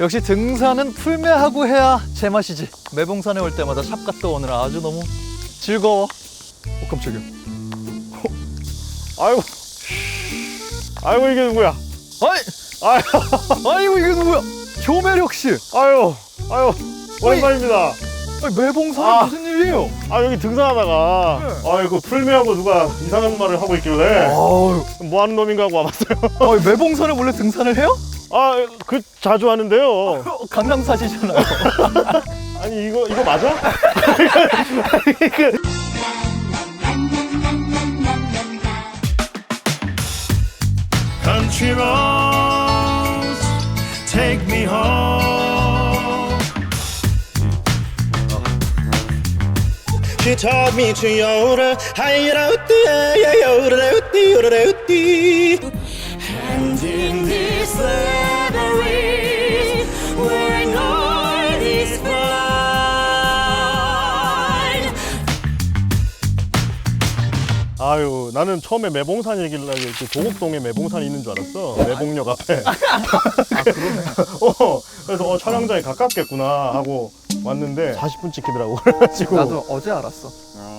역시 등산은 풀매하고 해야 제맛이지. 매봉산에 올 때마다 샵 갔다 오느라 아주 너무 즐거워. 어, 깜짝이야. 아이고. 아이고 이게 누구야? 아이, 아유, 아이고 이게 누구야? 조매력 씨. 아유, 아유. 오랜만입니다. 아니, 매봉산에 아. 무슨 일이에요? 아 여기 등산하다가 네. 아이고 풀매하고 누가 이상한 말을 하고 있길래 아유, 뭐 하는 놈인가 하고 와봤어요. 아니, 매봉산에 원래 등산을 해요? 아 그 자주 하는데요. 어, 강남 사시잖아요. 아니 이거 이거 맞아? Country roads, take me home. She taught me to yodel, hi yodel, And in this slavery, 아유 나는 처음에 매봉산 얘기를 하게 이렇게 도곡동에 매봉산이 있는 줄 알았어. 매봉역 앞에. 아 그러네. 어 그래서 어, 촬영장이 가깝겠구나 하고 왔는데 40분 찍히더라고. 그래가지고 나도 어제 알았어.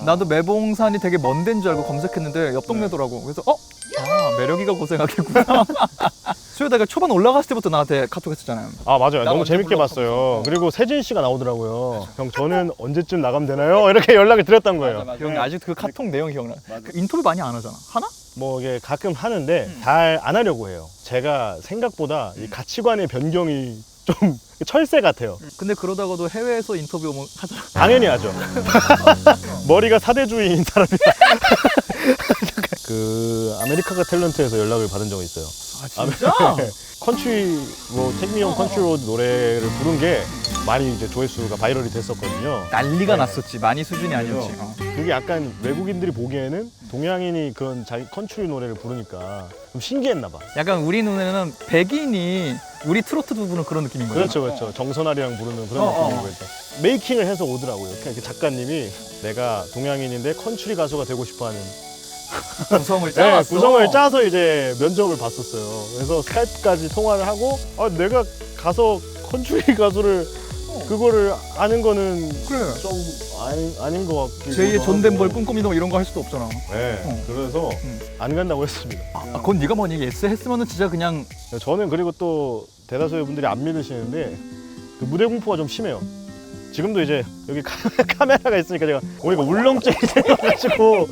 나도 매봉산이 되게 먼 데인 줄 알고 검색했는데 옆 동네더라고. 그래서 어? 아 매력이가 고생하겠구나. 수요다가 초반 올라갔을 때부터 나한테 카톡 했었잖아요. 아 맞아요. 나 너무 재밌게? 봤어요. 그리고 세진 씨가 나오더라고요. 형 저는 언제쯤 나가면 되나요? 이렇게 연락을 드렸던 거예요. 형 아직 그 카톡 내용 기억나? 그 인터뷰 많이 안 하잖아. 하나? 뭐 이게 가끔 하는데 음. 잘안 하려고 해요. 제가 생각보다 이 가치관의 변경이 좀 철새 같아요. 근데 그러다가도 해외에서 인터뷰 오면 하잖아. 당연히 하죠. 머리가 사대주의인 사람이야. 그 아메리카가 탤런트에서 연락을 받은 적이 있어요. 아 진짜? 컨트리 뭐 택미용 컨트리 로드 노래를 부른 게 많이 이제 조회수가 바이럴이 됐었거든요. 난리가 네. 났었지. 많이 수준이 아니었지. 어. 그게 약간 외국인들이 보기에는 동양인이 그런 자기 컨트리 노래를 부르니까 좀 신기했나 봐. 약간 우리 눈에는 백인이 우리 트로트 부분은 그런 느낌인 거죠. 그렇죠, 그렇죠. 정선아리랑 부르는 그런 어, 어. 느낌이고 일단 메이킹을 해서 오더라고요. 그냥 이렇게 작가님이 내가 동양인인데 컨트리 가수가 되고 싶어하는 구성을 네, 짜왔어. 구성을 짜서 이제 면접을 봤었어요. 그래서 스카이프까지 통화를 하고 아, 내가 가서 컨트리 가수를 그거를 아는 거는 그래. 좀 아닌, 아닌 것 같기도 제2의 존 하고. 꿈꾸미도 이런 거 할 수도 없잖아. 네, 어. 그래서 음. 안 간다고 했습니다. 아, 그건 네가 뭐니 예스 했으면은 진짜 그냥 저는 그리고 또 대다수의 분들이 안 믿으시는데 그 무대 공포가 좀 심해요. 지금도 이제 여기 카- 카메라가 있으니까 제가 오니까 울렁증이 생겨가지고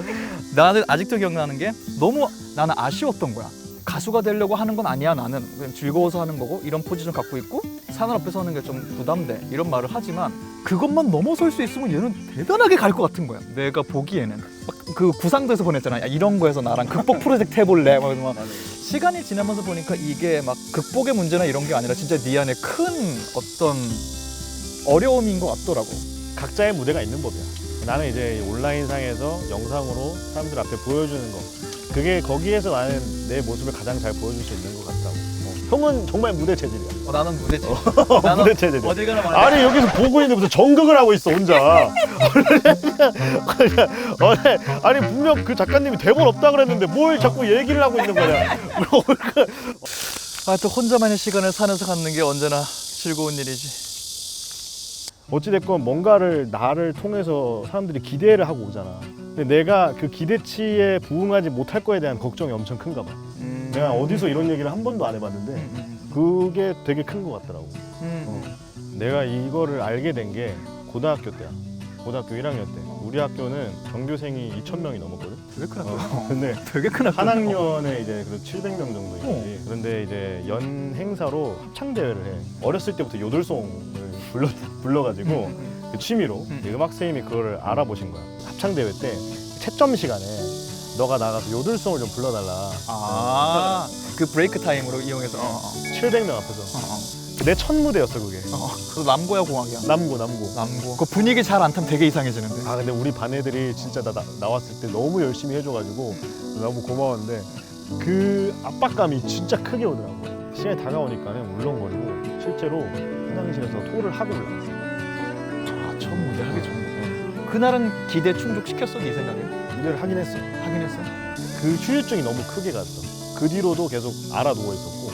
나는 아직도 기억나는 게 너무 나는 아쉬웠던 거야. 가수가 되려고 하는 건 아니야 나는. 그냥 즐거워서 하는 거고 이런 포지션 갖고 있고 사람 앞에서 하는 게 좀 부담돼. 이런 말을 하지만 그것만 넘어설 수 있으면 얘는 대단하게 갈 것 같은 거야. 내가 보기에는. 막 그 구상도에서 보냈잖아. 야, 이런 거에서 나랑 극복 프로젝트 해볼래? 막, 막 시간이 지나면서 보니까 이게 막 극복의 문제나 이런 게 아니라 진짜 네 안에 큰 어떤 어려움인 것 같더라고. 각자의 무대가 있는 법이야. 나는 이제 이 온라인상에서 영상으로 사람들 앞에 보여주는 거. 그게 거기에서 나는 내 모습을 가장 잘 보여줄 수 있는 것 같다고. 어. 형은 정말 무대 체질이야. 어, 나는 무대지 무대 체질이야. 어딜 가나 말해 아니 여기서 보고 있는데 무슨 정극을 하고 있어 혼자. 아니, 아니 분명 그 작가님이 대본 없다 그랬는데 뭘 자꾸 얘기를 하고 있는 거냐. 아, 또 혼자만의 시간을 산에서 갖는 게 언제나 즐거운 일이지. 어찌됐건 뭔가를 나를 통해서 사람들이 기대를 하고 오잖아. 근데 내가 그 기대치에 부응하지 못할 거에 대한 걱정이 엄청 큰가 봐. 음. 내가 어디서 이런 얘기를 한 번도 안 해봤는데 음, 그게 되게 큰 것 같더라고. 음, 어. 음. 내가 이거를 알게 된 게 고등학교 때야. 고등학교 1학년 때. 우리 학교는 전교생이 2,000명이 넘었거든. 되게 큰 어, 학교. 근데 되게 큰 학교. 한 학년에 이제 그 700명 정도 있지. 어. 그런데 이제 연 행사로 합창 대회를 해. 어렸을 때부터 요들송을 불러 불러가지고 음, 그 취미로 음. 이 음악 선생님이 그거를 알아보신 거야. 합창 대회 때 채점 시간에 너가 나가서 요들송을 좀 불러달라. 아, 그 브레이크 타임으로 이용해서. 어, 어, 700명 앞에서 어, 어. 내 첫 무대였어 그게. 어. 그래도 남고야 공학이야. 남고 남고. 남고. 그 분위기 잘 안 타면 되게 이상해지는데. 아 근데 우리 반 애들이 진짜 나, 나, 나왔을 때 너무 열심히 해줘가지고 너무 고마웠는데 그 압박감이 진짜 크게 오더라고. 시간이 다가오니까는 울렁거리고 실제로 화장실에서 토를 하고 올라갔어. 아, 처음 무대 하기 전에. 그날은 기대 충족시켰어, 네 생각에? 무대를 하긴 했어. 하긴 했어. 그 후유증이 너무 크게 갔어. 그 뒤로도 계속 알아 누워 있었고.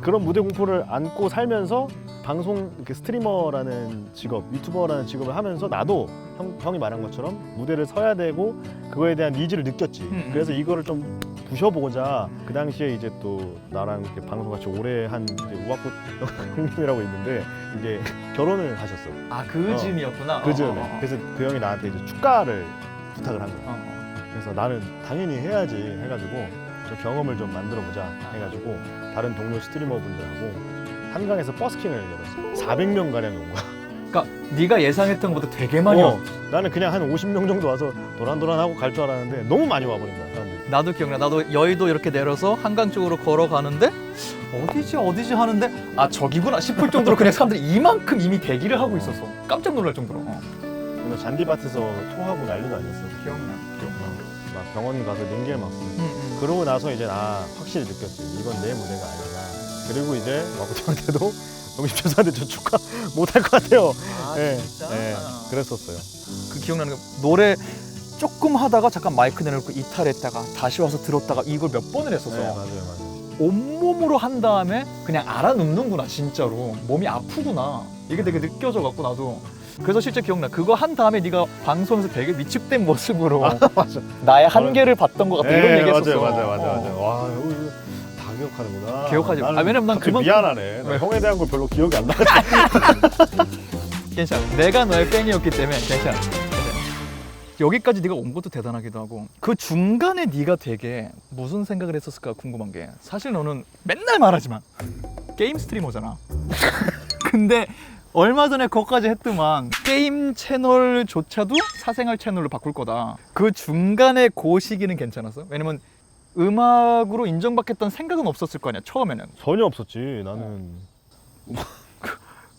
그런 무대 공포를 안고 살면서 방송 이렇게 스트리머라는 직업, 유튜버라는 직업을 하면서 나도 형, 형이 말한 것처럼 무대를 서야 되고 그거에 대한 니즈를 느꼈지. 음. 그래서 이거를 좀 부셔보고자 그 당시에 이제 또 나랑 이렇게 방송 같이 오래 한 이제 우악꽃 형님이라고 있는데 이제 결혼을 하셨어. 아그 어. 즈음이었구나. 그 즈음에. 어, 어, 어. 그래서 그 형이 나한테 이제 축가를 부탁을 한 거야. 어, 어. 그래서 나는 당연히 해야지 해가지고 저 경험을 좀 만들어 보자 해가지고 다른 동료 스트리머 분들하고 한강에서 버스킹을 열었어. 400명 가량이 온 거야. 그러니까 네가 예상했던 것보다 되게 많이 어, 왔. 나는 그냥 한 50명 정도 와서 도란도란하고 갈 줄 알았는데 너무 많이 와버린 거야. 나도 기억나. 나도 여의도 이렇게 내려서 한강 쪽으로 걸어가는데 어디지 어디지 하는데 아 저기구나 싶을 정도로 그냥 사람들이 이만큼 이미 대기를 하고 있었어. 깜짝 놀랄 정도로. 어. 그래서 잔디밭에서 토하고 난리도 아니었어. 기억나. 기억나. 막 병원 가서 링겔 맞고. 응, 응. 그러고 나서 이제 나 확실히 느꼈지. 이건 내 무대가 아니라. 그리고 이제 마구태한테도 영십 천사한테 저 축하 못할 것 같아요. 아 예, 진짜. 예, 그랬었어요. 그 기억나는 거 노래 조금 하다가 잠깐 마이크 내놓고 이탈했다가 다시 와서 들었다가 이걸 몇 번을 했었어. 네, 맞아요, 맞아요. 온몸으로 한 다음에 그냥 알아눕는구나 진짜로 몸이 아프구나 이게 되게 느껴져 갖고 나도 그래서 실제 기억나 그거 한 다음에 네가 방송에서 되게 위축된 모습으로 맞아. 나의 한계를 봤던 것 같다 이런 네, 얘기했었어 맞아요, 맞아요, 맞아요, 어. 맞아요. 와, 이거 다 기억하는구나. 기억하지. 아, 왜냐면 난 그만큼- 미안하네. 나 왜? 형에 대한 걸 별로 기억이 안 나. 괜찮아 내가 너의 팬이었기 때문에 괜찮아. 여기까지 네가 온 것도 대단하기도 하고 그 중간에 네가 되게 무슨 생각을 했었을까 궁금한 게 사실 너는 맨날 말하지만 게임 스트리머잖아 근데 얼마 전에 그것까지 했더만 게임 채널조차도 사생활 채널로 바꿀 거다 그 중간에 그 시기는 괜찮았어? 왜냐면 음악으로 인정받겠다는 생각은 없었을 거 아니야 처음에는 전혀 없었지. 나는.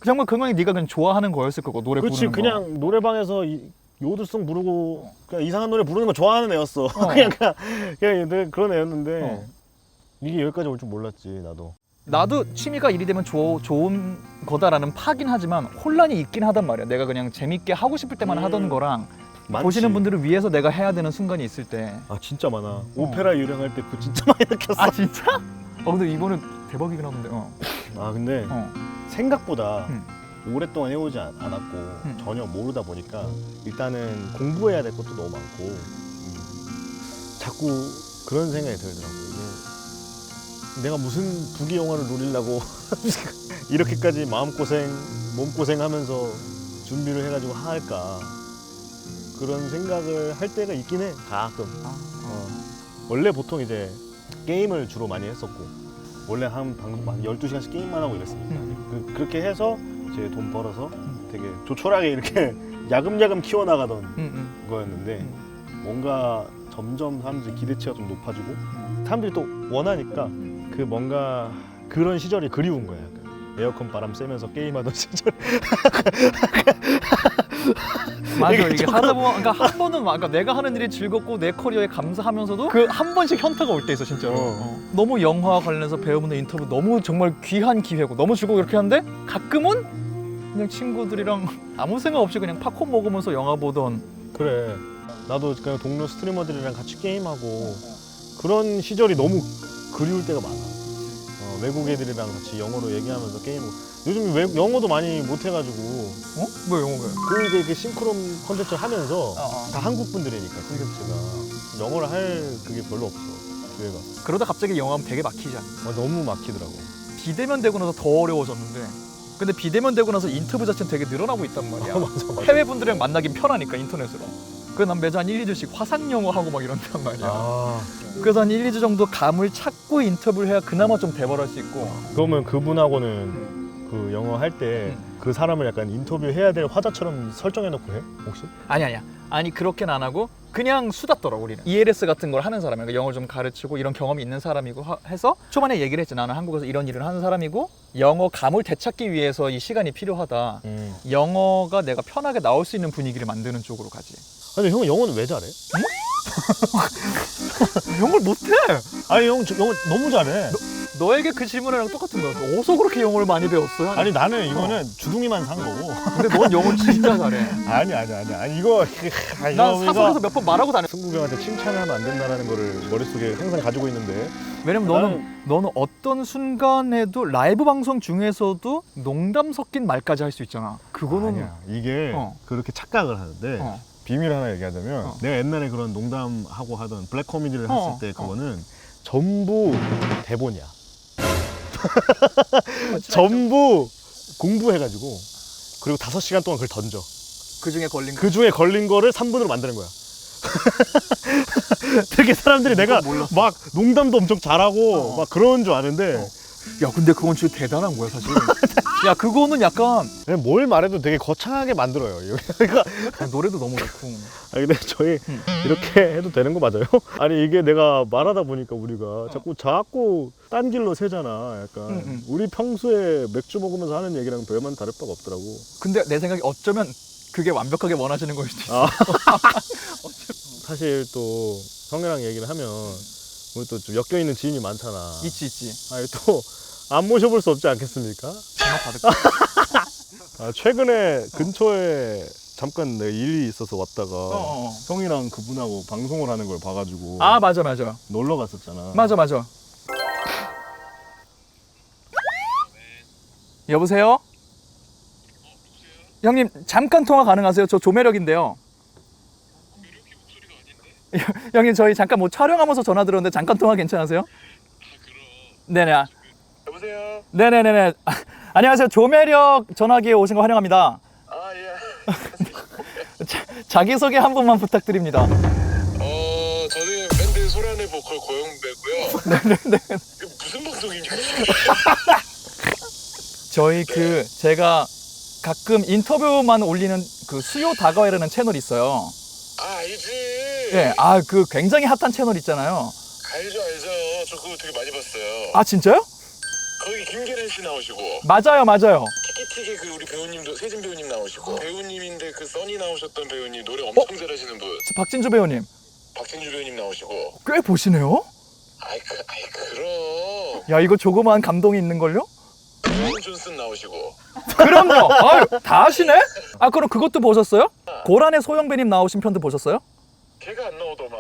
정말 그냥 네가 그냥 좋아하는 거였을 거고 노래 그렇지, 부르는 거 그냥 노래방에서 이, 요들송 부르고 그냥 이상한 노래 부르는 거 좋아하는 애였어. 어. 그냥 그냥 그냥 내 그런 애였는데 어. 이게 여기까지 올 줄 몰랐지 나도. 나도 취미가 일이 되면 조, 좋은 거다라는 파긴 하지만 혼란이 있긴 하단 말이야. 내가 그냥 재밌게 하고 싶을 때만 음. 하던 거랑 많지. 보시는 분들을 위해서 내가 해야 되는 순간이 있을 때. 아 진짜 많아. 오페라 유령할 때그 진짜 많이 느꼈어. 아 진짜? 어 근데 이번엔 대박이긴 하던데. 어. 아 근데 어. 생각보다 음. 오랫동안 해오지 않, 않았고 음. 전혀 모르다 보니까 일단은 공부해야 될 것도 너무 많고 음, 자꾸 그런 생각이 들더라고 이게 내가 무슨 부귀 영화를 노리려고 이렇게까지 마음고생 몸고생하면서 준비를 해가지고 할까 그런 생각을 할 때가 있긴 해 가끔 아, 어. 원래 보통 이제 게임을 주로 많이 했었고 원래 한 방송 한 12시간씩 게임만 하고 이랬으니까 음. 그, 그렇게 해서 이제 돈 벌어서 되게 조촐하게 이렇게 야금야금 키워나가던 음, 음. 거였는데 음. 뭔가 점점 사람들이 기대치가 좀 높아지고 사람들이 또 원하니까 그 뭔가 그런 시절이 그리운 거야 약간. 에어컨 바람 쐬면서 게임하던 시절 맞아 이게 이게 하다 보면 그러니까 한 번은 막 그러니까 내가 하는 일이 즐겁고 내 커리어에 감사하면서도 그 한 번씩 현타가 올 때 있어 진짜로. 어. 어. 너무 영화 관련해서 배우분들 인터뷰 너무 정말 귀한 기회고 너무 즐거고 이렇게 하는데 가끔은 그냥 친구들이랑 아무 생각 없이 그냥 팝콘 먹으면서 영화 보던 그래 나도 그냥 동료 스트리머들이랑 같이 게임하고 그런 시절이 너무 그리울 때가 많아 어, 외국 애들이랑 같이 영어로 얘기하면서 게임하고 요즘 외, 영어도 많이 못해가지고 어? 뭐 영어가? 그 이제 그 싱크롬 컨텐츠 하면서 어, 어. 다 한국 분들이니까 컨텐츠가 영어를 할 그게 별로 없어 기회가 그러다 갑자기 영화하면 되게 막히잖아. 어, 너무 막히더라고 비대면 되고 나서 더 어려워졌는데 근데 비대면 되고 나서 인터뷰 자체는 되게 늘어나고 있단 말이야. 어, 맞아 맞아 해외 분들이랑 만나긴 편하니까 인터넷으로. 난 매주 한 1, 2주씩 화상 영어 하고 막 이런단 말이야. 아 그래서 한 1, 2주 정도 감을 찾고 인터뷰를 해야 그나마 좀 대벌할 수 있고. 그러면 그분하고는 그 영어 할 때 그 사람을 약간 인터뷰해야 될 화자처럼 설정해놓고 해 혹시? 아니 아니야. 아니 그렇게는 안 하고 그냥 수다 떨어 우리는. ELS 같은 걸 하는 사람이야. 그러니까 영어를 좀 가르치고 이런 경험이 있는 사람이고 하- 해서 초반에 얘기를 했지. 나는 한국에서 이런 일을 하는 사람이고 영어 감을 되찾기 위해서 이 시간이 필요하다. 음. 영어가 내가 편하게 나올 수 있는 분위기를 만드는 쪽으로 가지. 근데 형 영어는 왜 잘해? 영어를 못해. 아니 형 저 영어 너무 잘해. 너에게 그 질문이랑 똑같은 거야. 어디서 그렇게 영어를 많이 배웠어요? 아니 나는 이거는 주둥이만 산 거고. 근데 넌 영어 진짜 잘해. 아니 아니 아니 아니 이거 아, 난 사석에서 몇 번 말하고 다녔어. 승국이 형한테 칭찬을 하면 안 된다는 거를 머릿속에 항상 가지고 있는데 왜냐면 너는 너는 어떤 순간에도 라이브 방송 중에서도 농담 섞인 말까지 할 수 있잖아. 그거는 아니야 이게 어. 그렇게 착각을 하는데 어. 비밀 하나 얘기하자면 어. 내가 옛날에 그런 농담하고 하던 블랙 코미디를 어, 했을 때 어. 그거는 전부 대본이야 전부 공부해가지고 그리고 다섯 시간 동안 그걸 던져 그 중에 걸린 거. 그 중에 걸린 거를 3분으로 만드는 거야 되게 사람들이 내가 몰랐어. 막 농담도 엄청 잘하고 어. 막 그런 줄 아는데 야 근데 그건 진짜 대단한 거야 사실. 야 그거는 약간 그냥 뭘 말해도 되게 거창하게 만들어요 그러니까 야, 노래도 너무 좋고. 아니 근데 저희 음. 이렇게 해도 되는 거 맞아요? 아니 이게 내가 말하다 보니까 우리가 자꾸 자꾸 딴 길로 새잖아 약간 음, 음. 우리 평소에 맥주 먹으면서 하는 얘기랑 별반 다를 바가 없더라고 근데 내 생각에 어쩌면 그게 완벽하게 원하시는 걸 수도 있어. 아. 사실 또 형이랑 얘기를 하면 우리 또 좀 엮여 있는 지인이 많잖아 있지 있지. 아니 또 안 모셔볼 수 없지 않겠습니까? 전화 받을 거. 아, 최근에 근처에 잠깐 내 일이 있어서 왔다가 어, 어. 형이랑 그분하고 방송을 하는 걸 봐가지고 아 맞아 맞아 놀러 갔었잖아 맞아 맞아. 여보세요? 형님 잠깐 통화 가능하세요? 저 조매력인데요. 형님 저희 잠깐 뭐 촬영하면서 전화 들었는데 잠깐 통화 괜찮으세요? 네네. 여보세요. 네네네네. 아, 안녕하세요. 조매력 전화기에 오신 거 환영합니다. 아 예. 자기소개 한 번만 부탁드립니다. 어 저는 밴드 소란의 보컬 고영배고요. 네네네. 무슨 방송입니까? 저희 그 제가 가끔 인터뷰만 올리는 그 수요 다가와라는 채널이 있어요. 아 알지. 예, 아 그 굉장히 핫한 채널 있잖아요. 알죠 알죠. 저 그거 되게 많이 봤어요. 아 진짜요? 거기 김계란 씨 나오시고 맞아요, 맞아요. 티키티키 그 우리 배우님도 세진 배우님 나오시고 배우님인데 그 써니 나오셨던 배우님 노래 엄청 잘하시는 분저 박진주 배우님 박진주 배우님 나오시고. 꽤 보시네요. 아이 그 아이 그럼 야 이거 조그마한 감동이 있는 걸요? 드웨인 존슨 나오시고. 그럼요. 아유, 다 아시네? 아 그럼 그것도 보셨어요? 고란의 소영배님 나오신 편도 보셨어요? 걔가 안 나오더만.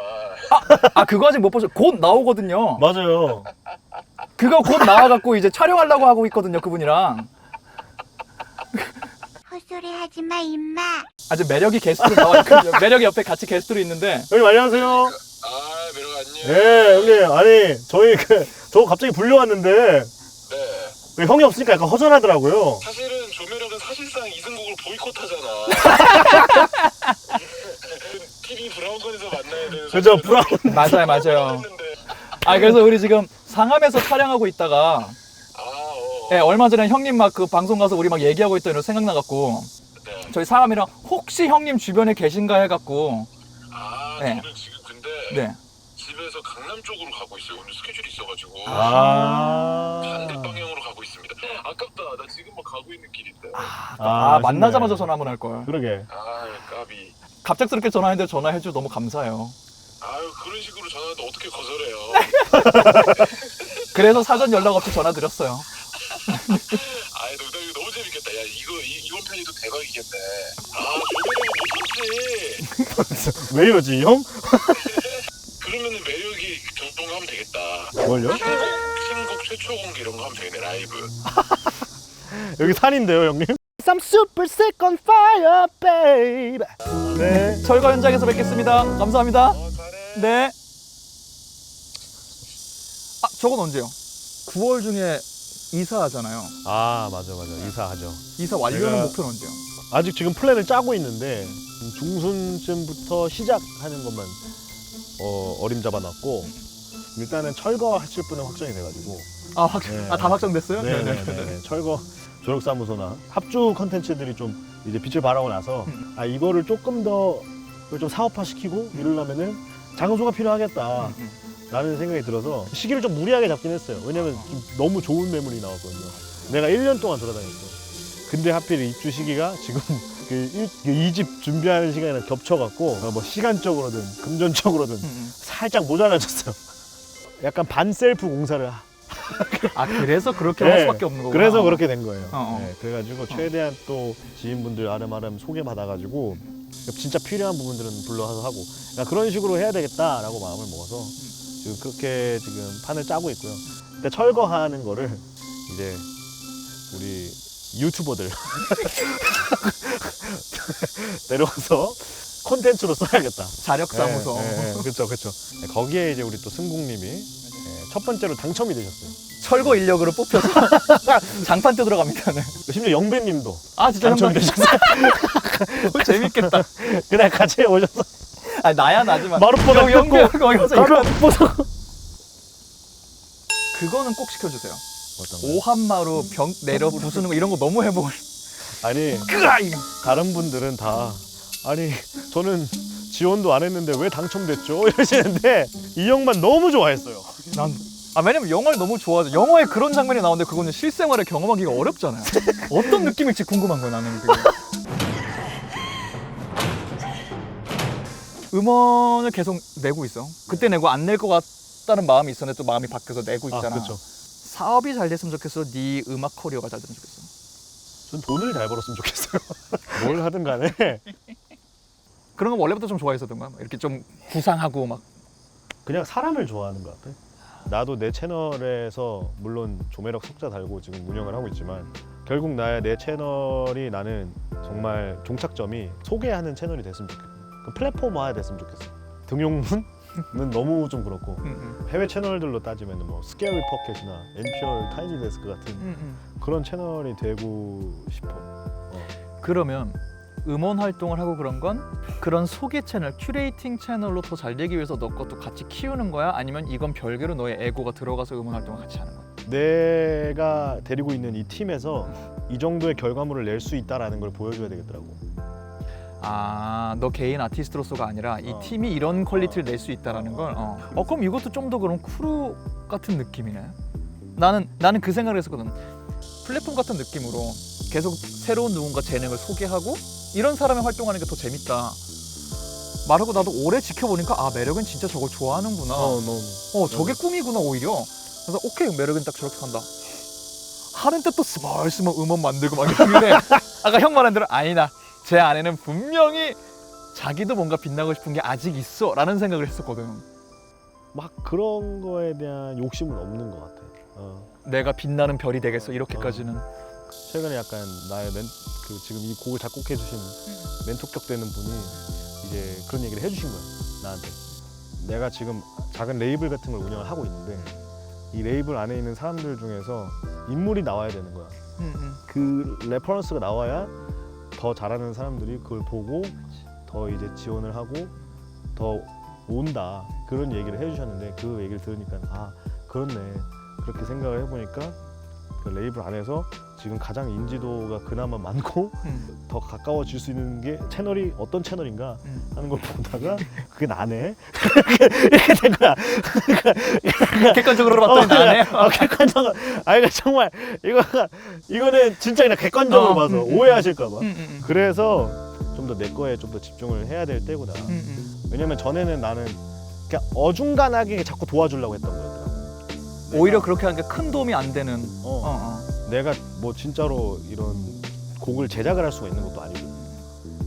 아 그거 아직 못 보셨. 곧 나오거든요. 맞아요 그거 곧 나와갖고 이제 촬영하려고 하고 있거든요 그분이랑. 헛소리 하지 마, 임마. 아주 매력이 게스트로 나와 있거든요. 매력이 옆에 같이 게스트로 있는데. 형님 안녕하세요 아 매력 안녕. 네 형님 아니 저희 그 저 갑자기 불려왔는데 네. 왜 형이 없으니까 약간 허전하더라고요 사실은 조매력은 사실상 이승국을 보이콧하잖아. TV 브라운관에서 만나야 되는. 그죠 브라운 맞아요, 맞아요. 했는데. 아 그래서 우리 지금 상암에서 촬영하고 있다가 아, 어. 예, 얼마 전에 형님 막 그 방송 가서 우리 막 얘기하고 있던 일 생각나갖고 네. 저희 상암이랑 혹시 형님 주변에 계신가 해갖고 아, 네. 저는 지금 근데 네. 집에서 강남 쪽으로 가고 있어요. 오늘 스케줄이 있어가지고. 아 반대 방향으로 가고 있습니다. 아깝다. 가고 있는 길인데. 아, 아, 아쉽네. 만나자마자 전화 한번 할 걸. 그러게 까비. 갑작스럽게 전화했는데 전화해줘 너무 감사해요. 아유 그런 식으로 전화하는데 어떻게 거절해요? 그래서 사전 연락 없이 전화 드렸어요. 아이 이거 너무 재밌겠다. 야 이거 이, 이번 편이 또 대박이겠네. 아 조매력은 못 참지. 왜 이러지 형? 그러면은 매력이 저런 거 하면 되겠다. 뭘요? 신곡 최초 공개 이런 거 하면 되겠네 라이브. 여기 산인데요 형님 I'm super sick on fire babe 네 철거 현장에서 뵙겠습니다. 감사합니다. 어. 네. 아, 저건 언제요? 9월 중에 이사하잖아요. 아 맞아 맞아 이사하죠 이사 완료는 제가- 목표는 언제요? 아직 지금 플랜을 짜고 있는데 중순쯤부터 시작하는 것만 어, 어림잡아 놨고 일단은 철거하실 분은 확정이 돼가지고 아, 확, 네. 아, 다 확정됐어요? 네네 네 철거 조력사무소나 합주 컨텐츠들이 좀 이제 빛을 발하고 나서 아 이거를 조금 더 좀 사업화 시키고 이러려면은 장소가 필요하겠다 음, 라는 생각이 들어서 시기를 좀 무리하게 잡긴 했어요 왜냐면 좀 너무 좋은 매물이 나왔거든요 내가 1년 동안 돌아다녔어 근데 하필 입주 시기가 지금 그이집 준비하는 시간이랑 겹쳐갖고 어, 뭐 시간적으로든 금전적으로든 음, 음. 살짝 모자라졌어요. 약간 반 셀프 공사를 하- 아 그래서 그렇게 네, 할 수밖에 없는 거구나. 그래서 그렇게 된 거예요. 어, 어. 네, 그래가지고 최대한 또 지인분들 아름아름 소개받아가지고 진짜 필요한 부분들은 불러서 하고 그러니까 그런 식으로 해야 되겠다라고 마음을 먹어서 지금 그렇게 지금 판을 짜고 있고요. 근데 철거하는 거를 이제 우리 유튜버들 데려와서 콘텐츠로 써야겠다. 자력 사무소. 그렇죠, 그렇죠. 거기에 이제 우리 또 승국님이 예, 첫 번째로 당첨이 되셨어요. 철거 인력으로 뽑혀서 장판 뜯으러 갑니다. 네. 심지어 영배님도 아 진짜 당첨이 형님 되셨어요. 재밌겠다. 그날 같이 오셔서 아 나야 나지만 영- 영배 거기 가서 이거 가루 뽑아서 그거는 꼭 시켜주세요. 오한마루 병 내려 부수는 거 이런 거 너무 해보고 아니 다른 분들은 다 아니 저는 지원도 안 했는데 왜 당첨됐죠 이러시는데 이 형만 너무 좋아했어요. 난 아, 왜냐면 영화를 너무 좋아하죠. 영화에 그런 장면이 나오는데 그거는 실생활에 경험하기가 어렵잖아요. 어떤 느낌일지 궁금한 거야 나는 그게. 음원을 계속 내고 있어. 그때 내고 안 낼 것 같다는 마음이 있었는데 또 마음이 바뀌어서 내고 아 있잖아. 그렇죠. 사업이 잘 됐으면 좋겠어. 네 음악 커리어가 잘 됐으면 좋겠어. 전 돈을 잘 벌었으면 좋겠어요. 뭘 하든 간에 그런 거 원래부터 좀 좋아했었던 거야. 막 이렇게 좀 구상하고 막. 그냥 사람을 좋아하는 것 같아. 나도 내 채널에서 물론 조매력 석자 달고 지금 운영을 하고 있지만 결국 나의 내 채널이 나는 정말 종착점이 소개하는 채널이 됐으면 좋겠고 그 플랫폼화 됐으면 좋겠어. 등용문은 너무 좀 그렇고 음, 음, 해외 채널들로 따지면 뭐 스케어리 포켓이나 NPR 타이니 데스크 같은 음, 음. 그런 채널이 되고 싶어. 그러면 음원 활동을 하고 그런 건 그런 소개 채널, 큐레이팅 채널로 더 잘 되기 위해서 너 것도 같이 키우는 거야? 아니면 이건 별개로 너의 에고가 들어가서 음원 활동을 같이 하는 거야? 내가 데리고 있는 이 팀에서 이 정도의 결과물을 낼 수 있다라는 걸 보여줘야 되겠더라고. 아, 너 개인 아티스트로서가 아니라 이 어. 팀이 이런 퀄리티를 낼 수 있다라는 걸. 어. 어, 그럼 이것도 좀 더 그런 크루 같은 느낌이네. 나는 나는 그 생각을 했었거든. 플랫폼 같은 느낌으로 계속 새로운 누군가 재능을 소개하고 이런 사람이 활동하는 게 더 재밌다. 말하고 나도 오래 지켜보니까 아 매력은 진짜 저걸 좋아하는구나. 너무. 어 저게 꿈이구나 오히려 그래서 오케이 매력은 딱 저렇게 간다 하는데 또 스멀스멀 음원 만들고 막 이러는데 아까 형 말한 대로 아니다 제 안에는 분명히 자기도 뭔가 빛나고 싶은 게 아직 있어 라는 생각을 했었거든 막 그런 거에 대한 욕심은 없는 것 같아. 어. 내가 빛나는 별이 되겠어 이렇게까지는 최근에 약간 나의 멘, 그 지금 이 곡을 작곡해 주신 멘토격 되는 분이 이제 그런 얘기를 해주신 거야 나한테. 내가 지금 작은 레이블 같은 걸 운영을 하고 있는데 이 레이블 안에 있는 사람들 중에서 인물이 나와야 되는 거야. 음, 음. 그 레퍼런스가 나와야 더 잘하는 사람들이 그걸 보고 더 이제 지원을 하고 더 온다 그런 얘기를 해주셨는데 그 얘기를 들으니까 아 그렇네 그렇게 생각을 해보니까 그 레이블 안에서 지금 가장 인지도가 그나마 많고 음, 더 가까워질 수 있는 게 채널이 어떤 채널인가 음. 하는 걸 보다가 그게 나네 이렇게 된 거야 객관적으로 봤더니 나네 아, 객관적으로 아 이거 정말 이거가 이거는 진짜 그냥 객관적으로 어, 봐서 음, 음, 오해하실까 봐. 음, 음, 음. 그래서 좀 더 내 거에 좀 더 집중을 해야 될 때구나. 음, 음. 왜냐면 전에는 나는 그냥 어중간하게 자꾸 도와주려고 했던 거였더라고. 오히려 그렇게 하는 게 큰 도움이 안 되는 어, 어, 어. 내가 뭐 진짜로 이런 곡을 제작을 할 수가 있는 것도 아니고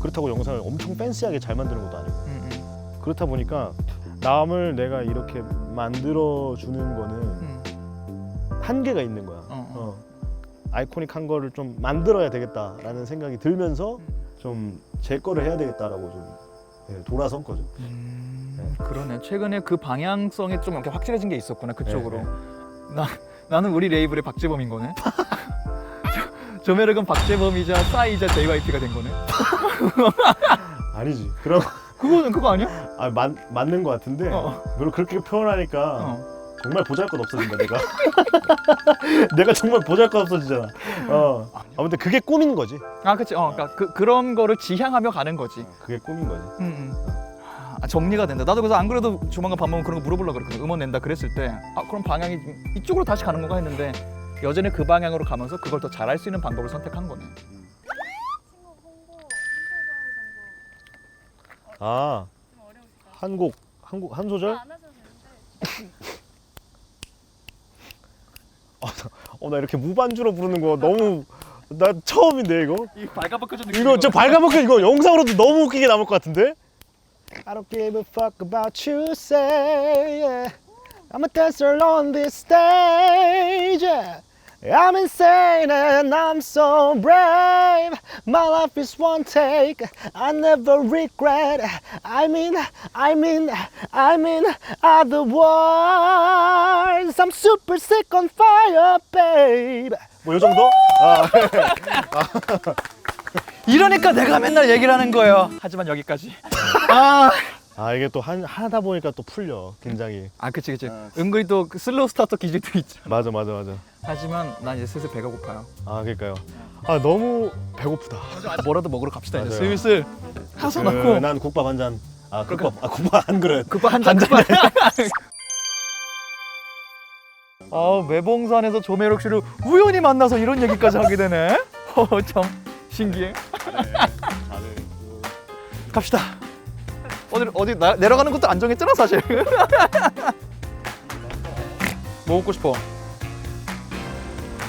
그렇다고 영상을 엄청 팬시하게 잘 만드는 것도 아니고 음, 음. 그렇다 보니까 남을 내가 이렇게 만들어 주는 거는 음. 한계가 있는 거야. 어, 어. 어. 아이코닉한 거를 좀 만들어야 되겠다라는 생각이 들면서 좀 제 거를 해야 되겠다라고 좀 예, 돌아선 거죠. 음, 그러네. 최근에 그 방향성이 좀 이렇게 확실해진 게 있었구나 그쪽으로. 네, 나 나는 우리 레이블의 박재범인 거네. 저- 조매력은 박재범이자 싸이자 JYP가 된 거네. 아니지. 그럼 그거는 그거 아니야? 아, 맞, 맞는 것 같은데 어. 널 그렇게 표현하니까 어. 정말 보잘것 없어진다 내가. 내가 정말 보잘것 없어지잖아. 어. 아무튼 그게 꿈인 거지. 아, 그렇지. 어, 그러니까 그 그런 거를 지향하며 가는 거지. 그게 꿈인 거지. 음, 음. 아, 정리가 된다. 나도 그래서 안 그래도 조만간 밥 먹으면 그런 거 물어보려고 그랬거든. 음원 낸다 그랬을 때, 아 그럼 방향이 이쪽으로 다시 가는 건가 했는데 여전히 그 방향으로 가면서 그걸 더 잘할 수 있는 방법을 선택한 거네. 아, 한 곡, 한 곡, 한 소절? 안 하셔도 되는데 어, 나 이렇게 무반주로 부르는 거 너무 나 처음인데 이거. 이 발가벗겨진 이거 저 발가벗겨 이거 영상으로도 너무 웃기게 남을 것 같은데? I don't give a fuck about you say yeah. I'm a dancer on this stage yeah. I'm insane and I'm so brave My life is one take I never regret I mean, I mean, I mean other words I'm super sick on fire babe 뭐요 정도? 아. 이러니까 내가 맨날 얘기를 하는 거예요. 하지만 여기까지. 아, 아 이게 또 한, 하다 보니까 또 풀려 긴장이 아 그치 그치. 은근히 또그 슬로우 스타터 기질도 있죠. 맞아 맞아 맞아 하지만 난 이제 슬슬 배가 고파요. 아 그러니까요 아 너무 배고프다 뭐라도 먹으러 갑시다 이제 맞아요. 슬슬 하소놓고 그, 난 국밥 한잔아 국밥 아 국밥 한 그릇 국밥 한잔 국밥. 아 매봉산에서 조매록 씨를 우연히 만나서 이런 얘기까지 하게 되네. 어참 신기해. 갑시다. 어디 어디 나, 내려가는 것도 안 정했잖아 사실. 뭐 먹고 싶어?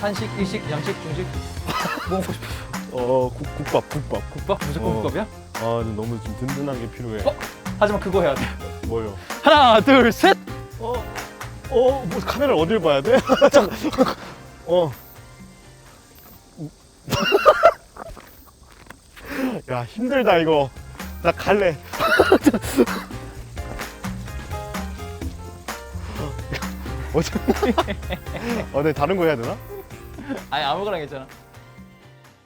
한식, 일식, 양식, 중식. 뭐 먹고 싶어? 어 국, 국밥 국밥 국밥? 무조건 어. 국밥이야? 아 너무 좀 든든한 게 필요해 어? 하지만 그거 해야 돼. 뭐요? 하나, 둘, 셋. 어? 뭐 카메라를 어딜 봐야 돼? 어. 야 힘들다 이거 나 갈래 어차피 어, 내 다른 거 해야 되나? 아니 아무거나 괜찮아.